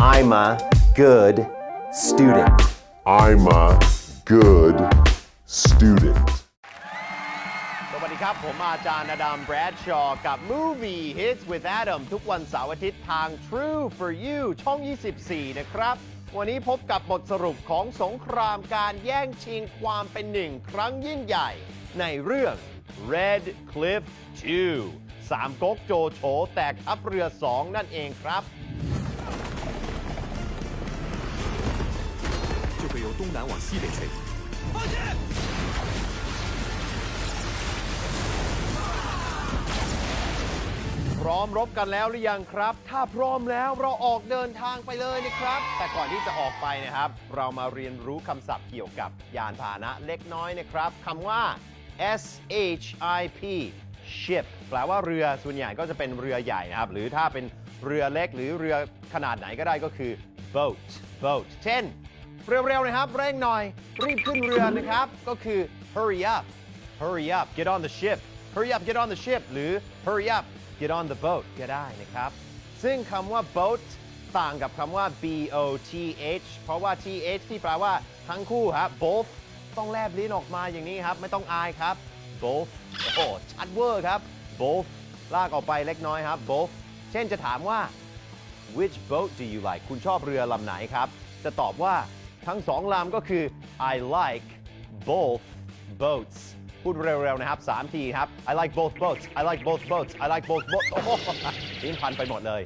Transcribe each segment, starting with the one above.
I'm a good student I'm a good student. สวัสดีครับ ผมอาจารย์อดัมแบรดชอว์กับ Movie Hits with Adam ทุกวันเสาร์อาทิตย์ทาง True for You ช่อง 24 นะครับ วันนี้พบกับบทสรุปของสงครามการแย่งชิงความเป็นหนึ่งครั้งยิ่งใหญ่ ในเรื่อง Red Cliff 2สามก๊กโจโฉแตกทัพเรือ2นั่นเองครับ 东南往西北吹。 พร้อมรบกันแล้วหรือยังครับ ถ้าพร้อมแล้วเราออกเดินทางไปเลยนะครับ แต่ก่อนที่จะออกไปนะครับ เรามาเรียนรู้คำศัพท์เกี่ยวกับยานพาหนะเล็กน้อยนะครับคำว่า S H I P ship แปลว่าเรือส่วนใหญ่ก็จะเป็นเรือใหญ่นะครับ หรือถ้าเป็นเรือเล็กหรือเรือขนาดไหนก็ได้ก็คือ boat boat เช่น เร็วๆนะครับ เร่งหน่อย รีบขึ้นเรือนะครับ ก็คือ hurry up hurry up get on the ship hurry up get on the ship หรือ hurry up get on the boat ก็ได้นะครับ ซึ่งคำว่า boat ต่างกับคำว่า b o t h เพราะว่า t h ที่แปลว่าทั้งคู่ครับ both ต้องแลบลิ้นออกมาอย่างนี้ครับ ไม่ต้องอายครับ both โอ้ชัดเวอร์ครับ both ลากออกไปเล็กน้อยครับ both เช่นจะถามว่า Which boat do you like คุณชอบเรือลำไหนครับ จะตอบว่า ทั้งสองลำก็คือ I like both boats พูดเร็วๆนะครับ3ทีครับ I like both boats I like both boats I like both boats โอ้โหลิ้นพันไปหมดเลย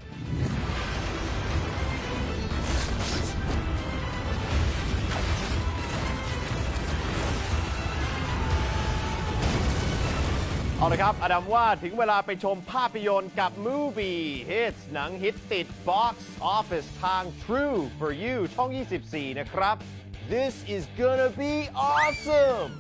เอาละครับอดัมว่าถึงเวลาไปชมภาพยนตร์กับ Movie Hits หนังฮิตติด Box Office ทาง True for You ช่อง 24 นะครับ This is gonna be awesome